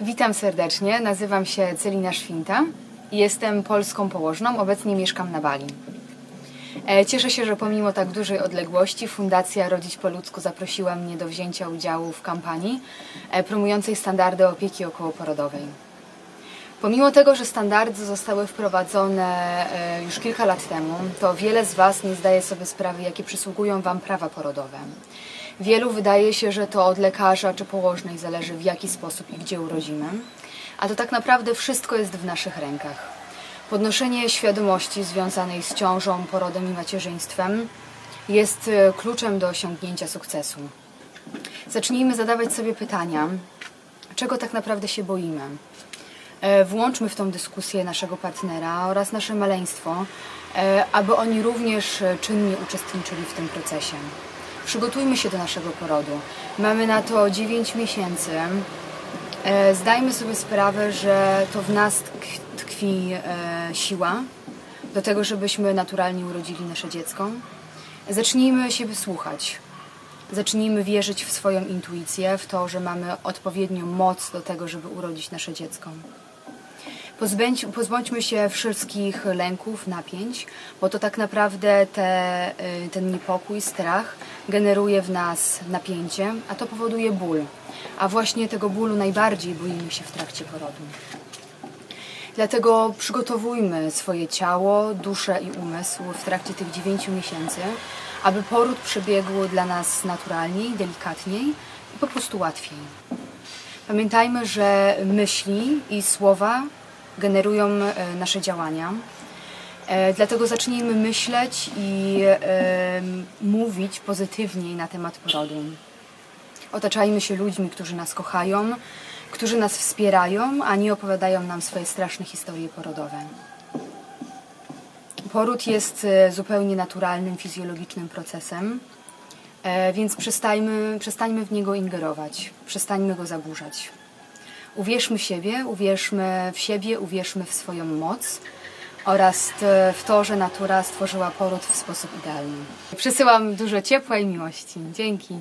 Witam serdecznie, nazywam się Celina Szwinta jestem polską położną, obecnie mieszkam na Bali. E, Cieszę się, że pomimo tak dużej odległości Fundacja Rodzić po ludzku zaprosiła mnie do wzięcia udziału w kampanii e, promującej standardy opieki okołoporodowej. Pomimo tego, że standardy zostały wprowadzone e, już kilka lat temu, to wiele z Was nie zdaje sobie sprawy, jakie przysługują Wam prawa porodowe. Wielu wydaje się, że to od lekarza czy położnej zależy w jaki sposób i gdzie urodzimy, a to tak naprawdę wszystko jest w naszych rękach. Podnoszenie świadomości związanej z ciążą, porodem i macierzyństwem jest e, kluczem do osiągnięcia sukcesu. Zacznijmy zadawać sobie pytania, czego tak naprawdę się boimy. E, Włączmy w tą dyskusję naszego partnera oraz nasze maleństwo, e, aby oni również czynnie uczestniczyli w tym procesie. Przygotujmy się do naszego porodu. Mamy na to 9 miesięcy. E, Zdajmy sobie sprawę, że to w nas tkw- tkwi e, siła do tego, żebyśmy naturalnie urodzili nasze dziecko. Zacznijmy siebie słuchać. Zacznijmy wierzyć w swoją intuicję, w to, że mamy odpowiednią moc do tego, żeby urodzić nasze dziecko. Pozbędź, pozbądźmy się wszystkich lęków, napięć, bo to tak naprawdę te, y, ten niepokój, strach generuje w nas napięcie, a to powoduje ból. A właśnie tego bólu najbardziej boimy się w trakcie porodu. Dlatego przygotowujmy swoje ciało, duszę i umysł w trakcie tych 9 miesięcy, aby poród przebiegł dla nas naturalniej, delikatniej i po prostu łatwiej. Pamiętajmy, że myśli i słowa generują e, nasze działania. E, Dlatego zacznijmy myśleć i e, mówić pozytywniej na temat porodu. Otaczajmy się ludźmi, którzy nas kochają, którzy nas wspierają, a nie opowiadają nam swoje straszne historie porodowe. Poród jest zupełnie naturalnym, fizjologicznym procesem, więc przestańmy, przestańmy w niego ingerować, przestańmy go zaburzać. Uwierzmy siebie, uwierzmy w siebie, uwierzmy w swoją moc oraz t- w to, że natura stworzyła poród w sposób idealny. Przysyłam dużo ciepła i miłości. Dzięki.